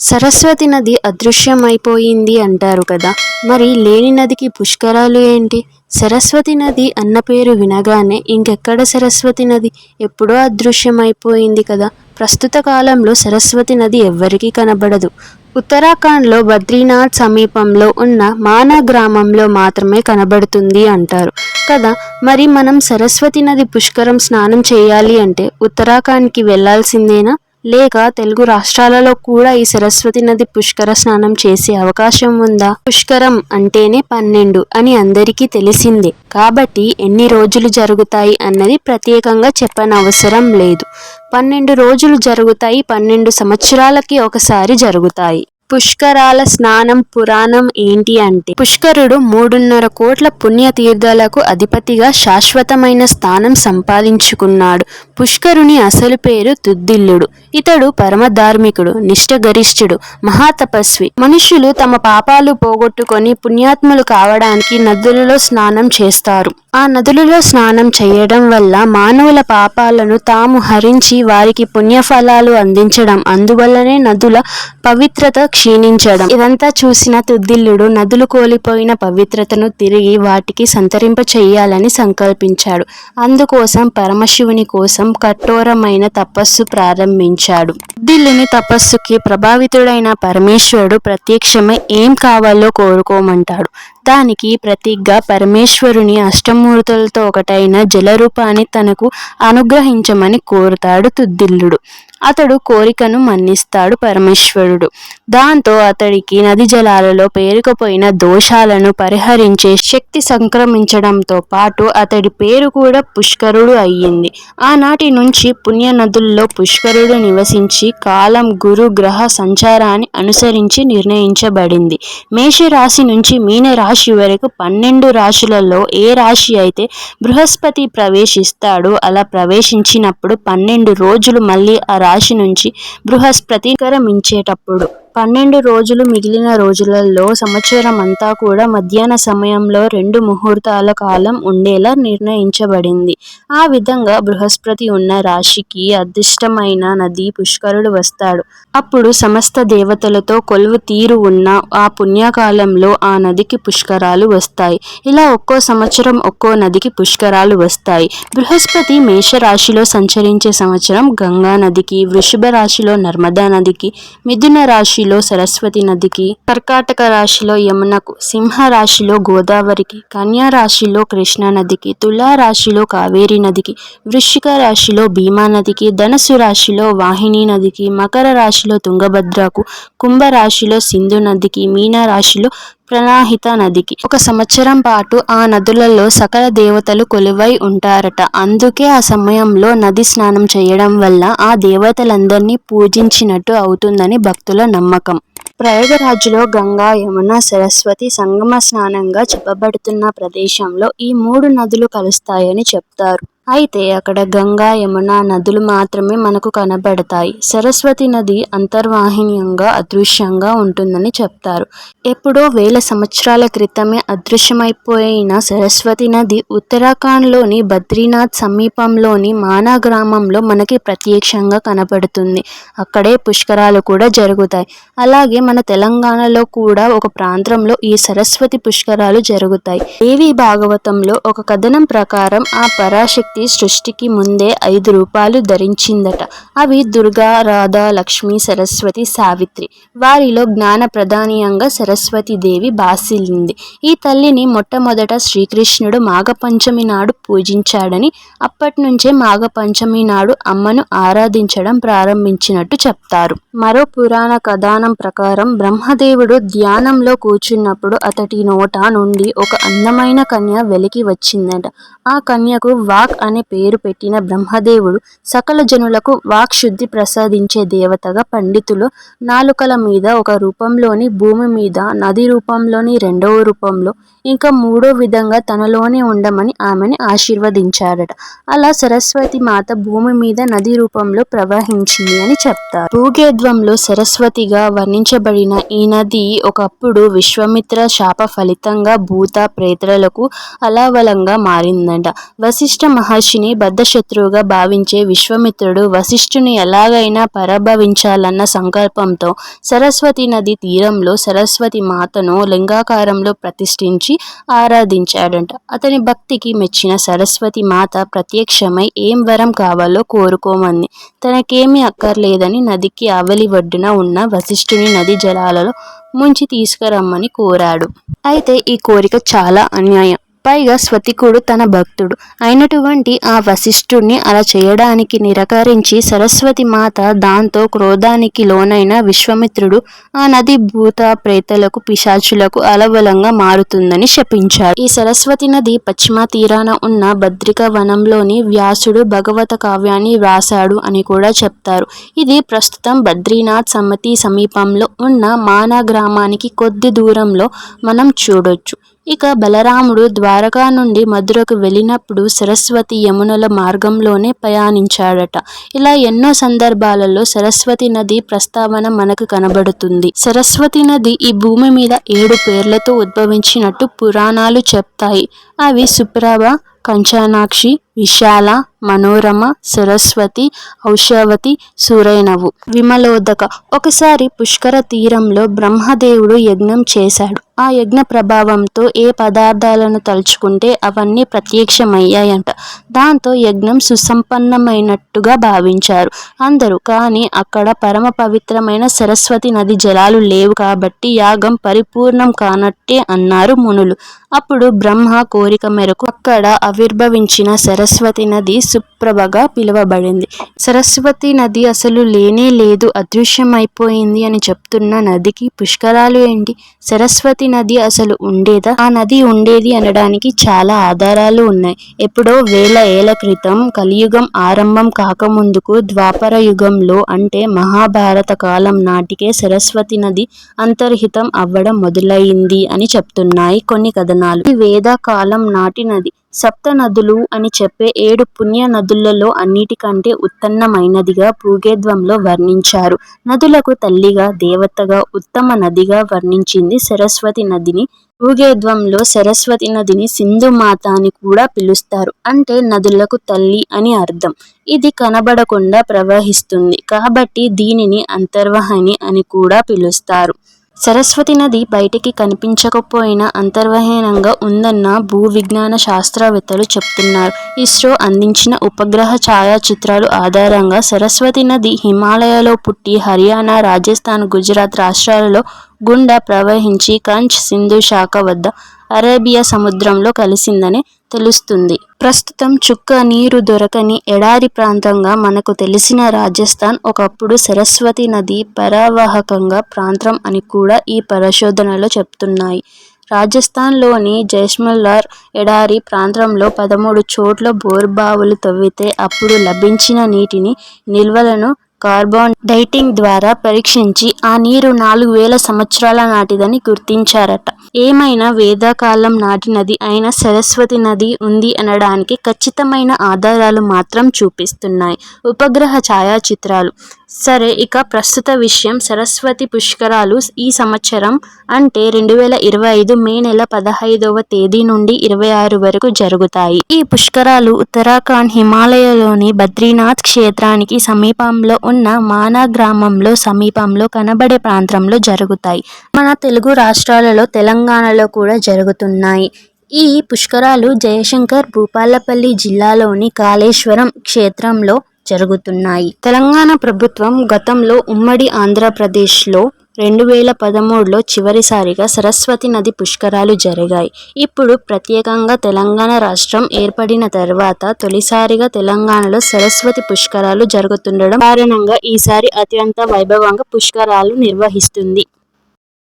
సరస్వతి నది అదృశ్యమైపోయింది అంటారు కదా. మరి లేని నదికి పుష్కరాలు ఏంటి? సరస్వతి నది అన్న పేరు వినగానే ఇంకెక్కడ సరస్వతి నది? ఎప్పుడో అదృశ్యమైపోయింది కదా. ప్రస్తుత కాలంలో సరస్వతి నది ఎవ్వరికీ కనబడదు. ఉత్తరాఖండ్లో బద్రీనాథ్ సమీపంలో ఉన్న మానా గ్రామంలో మాత్రమే కనబడుతుంది అంటారు కదా. మరి మనం సరస్వతి నది పుష్కరం స్నానం చేయాలి అంటే ఉత్తరాఖండ్కి వెళ్ళాల్సిందేనా లేక తెలుగు రాష్ట్రాలలో కూడా ఈ సరస్వతి నది పుష్కర స్నానం చేసే అవకాశం ఉందా? పుష్కరం అంటేనే పన్నెండు అని అందరికీ తెలిసిందే. కాబట్టి ఎన్ని రోజులు జరుగుతాయి అన్నది ప్రత్యేకంగా చెప్పనవసరం లేదు. పన్నెండు రోజులు జరుగుతాయి పన్నెండు సంవత్సరాలకి ఒకసారి జరుగుతాయి. పుష్కరాల స్నానం పురాణం ఏంటి అంటే పుష్కరుడు మూడున్నర కోట్ల పుణ్యతీర్థాలకు అధిపతిగా శాశ్వతమైన స్థానం సంపాదించుకున్నాడు. పుష్కరుని అసలు పేరు తుద్దిల్లుడు. ఇతడు పరమధార్మికుడు నిష్టగరిష్ఠుడు మహాతపస్వి. మనుషులు తమ పాపాలు పోగొట్టుకొని పుణ్యాత్ములు కావడానికి నదులలో స్నానం చేస్తారు. ఆ నదులలో స్నానం చేయడం వల్ల మానవుల పాపాలను తాము హరించి వారికి పుణ్యఫలాలు అందించడం అందువల్లనే నదుల పవిత్రత క్షీణించడం. ఇదంతా చూసిన తుద్దిల్లుడు నదులు కోల్పోయిన పవిత్రతను తిరిగి వాటికి సంతరింప చెయ్యాలని సంకల్పించాడు. అందుకోసం పరమశివుని కోసం కఠోరమైన తపస్సు ప్రారంభించాడు. తుద్దిల్లుని తపస్సుకి ప్రభావితుడైన పరమేశ్వరుడు ప్రత్యక్షమై ఏం కావాలో కోరుకోమంటాడు. దానికి ప్రతిగ్గా పరమేశ్వరుని అష్టమూర్తులతో ఒకటైన జలరూపాన్ని తనకు అనుగ్రహించమని కోరుతాడు తుద్దిల్లుడు. అతడు కోరికను మన్నిస్తాడు పరమేశ్వరుడు. దాంతో అతడికి నది జలాలలో పేరుకుపోయిన దోషాలను పరిహరించే శక్తి సంక్రమించడంతో పాటు అతడి పేరు కూడా పుష్కరుడు అయ్యింది. ఆనాటి నుంచి పుణ్య నదుల్లో పుష్కరుడు నివసించి కాలం గురు గ్రహ సంచారాన్ని అనుసరించి నిర్ణయించబడింది. మేషరాశి నుంచి మీన రాశి వరకు పన్నెండు రాశులలో ఏ రాశి అయితే బృహస్పతి ప్రవేశిస్తాడో అలా ప్రవేశించినప్పుడు పన్నెండు రోజులు మళ్ళీ ఆ రాశి నుంచి బృహస్పతి కరమించేటప్పుడు. పన్నెండు రోజులు మిగిలిన రోజులలో సంవత్సరం అంతా కూడా మధ్యాహ్న సమయంలో రెండు ముహూర్తాల కాలం ఉండేలా నిర్ణయించబడింది. ఆ విధంగా బృహస్పతి ఉన్న రాశికి అదృష్టమైన నది పుష్కరుడు వస్తాడు. అప్పుడు సమస్త దేవతలతో కొలువు తీరు ఉన్న ఆ పుణ్యకాలంలో ఆ నదికి పుష్కరాలు వస్తాయి. ఇలా ఒక్కో సంవత్సరం ఒక్కో నదికి పుష్కరాలు వస్తాయి. బృహస్పతి మేషరాశిలో సంచరించే సంవత్సరం గంగా నదికి వృషభ రాశిలో నర్మదా నదికి మిథున రాశి రాశిలో సరస్వతి నదికి కర్కాటక రాశిలో యమునకు సింహ రాశిలో గోదావరికి కన్యా రాశిలో కృష్ణా నదికి తులా రాశిలో కావేరి నదికి వృశ్చిక రాశిలో భీమా నదికి ధనసు రాశిలో వాహిని నదికి మకర రాశిలో తుంగభద్రకు కుంభ రాశిలో సింధు నదికి మీనా రాశిలో ప్రణాహిత నదికి. ఒక సంవత్సరం పాటు ఆ నదులలో సకల దేవతలు కొలువై ఉంటారట. అందుకే ఆ సమయంలో నది స్నానం చేయడం వల్ల ఆ దేవతలందరినీ పూజించినట్టు అవుతుందని భక్తుల నమ్మకం. ప్రయాగరాజులో గంగా యమున సరస్వతి సంగమ స్నానంగా చెప్పబడుతున్న ప్రదేశంలో ఈ మూడు నదులు కలుస్తాయని చెప్తారు. అయితే అక్కడ గంగా యమున నదులు మాత్రమే మనకు కనబడతాయి. సరస్వతి నది అంతర్వాహినీయంగా అదృశ్యంగా ఉంటుందని చెప్తారు. ఎప్పుడో వేల సంవత్సరాల క్రితమే అదృశ్యమైపోయిన సరస్వతి నది ఉత్తరాఖండ్లోని బద్రీనాథ్ సమీపంలోని మానా గ్రామంలో మనకి ప్రత్యక్షంగా కనబడుతుంది. అక్కడే పుష్కరాలు కూడా జరుగుతాయి. అలాగే మన తెలంగాణలో కూడా ఒక ప్రాంతంలో ఈ సరస్వతి పుష్కరాలు జరుగుతాయి. దేవి భాగవతంలో ఒక కథనం ప్రకారం ఆ పరాశక్తి శక్తి సృష్టికి ముందే ఐదు రూపాలు ధరించిందట. అవి దుర్గా రాధ లక్ష్మి సరస్వతి సావిత్రి. వారిలో జ్ఞాన ప్రధానీయంగా దేవి బాసిల్లింది. ఈ తల్లిని మొట్టమొదట శ్రీకృష్ణుడు మాఘపంచమి నాడు పూజించాడని అప్పటి నుంచే మాఘపంచమి నాడు అమ్మను ఆరాధించడం ప్రారంభించినట్టు చెప్తారు. మరో పురాణ కథానం ప్రకారం బ్రహ్మదేవుడు ధ్యానంలో కూర్చున్నప్పుడు అతడి నోట నుండి ఒక అందమైన కన్య వెలికి వచ్చిందట. ఆ కన్యకు వాక్ అనే పేరు పెట్టిన బ్రహ్మదేవుడు సకల జనులకు వాక్శుద్ధి ప్రసాదించే దేవతగా పండితులు నాలుకల మీద ఒక రూపంలోని భూమి మీద నది రూపంలోని రెండవ రూపంలో ఇంకా మూడో విధంగా తనలోనే ఉండమని ఆమెని ఆశీర్వదించారట అలా సరస్వతి మాత భూమి మీద నది రూపంలో ప్రవహించింది అని చెప్తారు. భూగేద్వంలో సరస్వతిగా వర్ణించబడిన ఈ నది ఒకప్పుడు విశ్వమిత్ర శాప ఫలితంగా భూత ప్రేతలకు అలావలంగా మారిందంట. వశిష్ఠ మహా మహర్షిని బద్ధశత్రువుగా భావించే విశ్వామిత్రుడు వశిష్ఠుని ఎలాగైనా పరాభవించాలన్న సంకల్పంతో సరస్వతి నది తీరంలో సరస్వతి మాతను లింగాకారంలో ప్రతిష్ఠించి ఆరాధించాడంట. అతని భక్తికి మెచ్చిన సరస్వతి మాత ప్రత్యక్షమై ఏం వరం కావాలో కోరుకోమంది. తనకేమీ అక్కర్లేదని నదికి ఆవలి ఒడ్డున ఉన్న వశిష్ఠుని నది జలాలలో ముంచి తీసుకురమ్మని కోరాడు. అయితే ఈ కోరిక చాలా అన్యాయం. పైగా స్వతికుడు తన భక్తుడు. అయినటువంటి ఆ వశిష్ఠుడిని అలా చేయడానికి నిరాకరించి సరస్వతి మాత దాంతో క్రోధానికి లోనైన విశ్వామిత్రుడు ఆ నది భూత ప్రేతలకు పిశాచులకు అలవలంగా మారుతుందని శపించాడు ఈ సరస్వతి నది పశ్చిమ తీరాన ఉన్న భద్రిక వనంలోని వ్యాసుడు భగవత కావ్యాన్ని వ్రాసాడు అని కూడా చెప్తారు. ఇది ప్రస్తుతం బద్రీనాథ్ సమ్మతి సమీపంలో ఉన్న మానా గ్రామానికి కొద్ది దూరంలో మనం చూడొచ్చు. ఇక బలరాముడు ద్వారకా నుండి మధురకు వెళ్ళినప్పుడు సరస్వతి యమునల మార్గంలోనే ప్రయాణించాడట. ఇలా ఎన్నో సందర్భాలలో సరస్వతి నది ప్రస్తావన మనకు కనబడుతుంది. సరస్వతి నది ఈ భూమి మీద ఏడు పేర్లతో ఉద్భవించినట్టు పురాణాలు చెప్తాయి. అవి సుప్రభ కంచానాక్షి విశాల మనోరమ సరస్వతి ఔషవతి సూరైనవు. విమలోదక. ఒకసారి పుష్కర తీరంలో బ్రహ్మదేవుడు యజ్ఞం చేశాడు. ఆ యజ్ఞ ప్రభావంతో ఏ పదార్థాలను తలుచుకుంటే అవన్నీ ప్రత్యక్షమయ్యాయంట. దాంతో యజ్ఞం సుసంపన్నమైనట్టుగా భావించారు అందరూ. కానీ అక్కడ పరమ పవిత్రమైన సరస్వతి నది జలాలు లేవు కాబట్టి యాగం పరిపూర్ణం కానట్టే అన్నారు మునులు. అప్పుడు బ్రహ్మ కోరిక మేరకు అక్కడ ఆవిర్భవించిన సరస్వతి సరస్వతి నది సుప్రభగా పిలువబడింది. సరస్వతి నది అసలు లేనే లేదు అదృశ్యమైపోయింది అని చెప్తున్న నదికి పుష్కరాలు ఏంటి? సరస్వతి నది అసలు ఉండేదా? ఆ నది ఉండేది అనడానికి చాలా ఆధారాలు ఉన్నాయి. ఎప్పుడో వేల ఏళ్ళ క్రితం కలియుగం ఆరంభం కాకముందుకు ద్వాపర యుగంలో అంటే మహాభారత కాలం నాటికే సరస్వతి నది అంతర్హితం అవ్వడం మొదలైంది అని చెప్తున్నాయి కొన్ని కథనాలు. ఈ వేద కాలం నాటి నది. సప్త నదులు అని చెప్పే ఏడు పుణ్య నదులలో అన్నిటికంటే ఉత్తన్నమైనదిగా పూగేద్వంలో వర్ణించారు. నదులకు తల్లిగా దేవతగా ఉత్తమ నదిగా వర్ణించింది సరస్వతి నదిని. పూగేద్వంలో సరస్వతి నదిని సింధు మాత అని కూడా పిలుస్తారు. అంటే నదులకు తల్లి అని అర్థం. ఇది కనబడకుండా ప్రవహిస్తుంది. కాబట్టి దీనిని అంతర్వహణి అని కూడా పిలుస్తారు. సరస్వతి నది బయటికి కనిపించకపోయినా అంతర్వహనంగా ఉందన్న భూ విజ్ఞాన శాస్త్రవేత్తలు చెప్తున్నారు. ఇస్రో అందించిన ఉపగ్రహ ఛాయాచిత్రాలు ఆధారంగా సరస్వతి నది హిమాలయాలో పుట్టి హర్యానా రాజస్థాన్ గుజరాత్ రాష్ట్రాలలో గుండా ప్రవహించి కంచ్ సింధు శాఖ వద్ద అరేబియా సముద్రంలో కలిసిందని తెలుస్తుంది. ప్రస్తుతం చుక్క నీరు దొరకని ఎడారి ప్రాంతంగా మనకు తెలిసిన రాజస్థాన్ ఒకప్పుడు సరస్వతి నది పరావాహకంగా ప్రాంతం అని కూడా ఈ పరిశోధనలో చెప్తున్నాయి. రాజస్థాన్లోని జైష్మల్లార్ ఎడారి ప్రాంతంలో పదమూడు చోట్ల బోర్బావులు తవ్వితే అప్పుడు లభించిన నీటిని నిల్వలను కార్బన్ డైటింగ్ ద్వారా పరీక్షించి ఆ నీరు నాలుగు వేల సంవత్సరాల నాటిదని గుర్తించారట. ఏమైనా వేదాకాలం నాటి నది అయిన సరస్వతి నది ఉంది అనడానికి ఖచ్చితమైన ఆధారాలు మాత్రం చూపిస్తున్నాయి. ఉపగ్రహ ఛాయాచిత్రాలు. సరే ఇక ప్రస్తుత విషయం. సరస్వతి పుష్కరాలు ఈ సంవత్సరం అంటే రెండు వేల ఇరవై ఐదు మే నెల పదహైదవ తేదీ నుండి ఇరవై ఆరు వరకు జరుగుతాయి. ఈ పుష్కరాలు ఉత్తరాఖండ్ హిమాలయలోని బద్రీనాథ్ క్షేత్రానికి సమీపంలో ఉన్న మానా గ్రామంలో సమీపంలో కనబడే ప్రాంతంలో జరుగుతాయి. మన తెలుగు రాష్ట్రాలలో తెలంగాణలో కూడా జరుగుతున్నాయి. ఈ పుష్కరాలు జయశంకర్ భూపాలపల్లి జిల్లాలోని కాళేశ్వరం క్షేత్రంలో జరుగుతున్నాయి. తెలంగాణ ప్రభుత్వం గతంలో ఉమ్మడి ఆంధ్రప్రదేశ్లో రెండు వేల పదమూడులో చివరిసారిగా సరస్వతి నది పుష్కరాలు జరిగాయి. ఇప్పుడు ప్రత్యేకంగా తెలంగాణ రాష్ట్రం ఏర్పడిన తర్వాత తొలిసారిగా తెలంగాణలో సరస్వతి పుష్కరాలు జరుగుతుండడం కారణంగా ఈసారి అత్యంత వైభవంగా పుష్కరాలు నిర్వహిస్తుంది.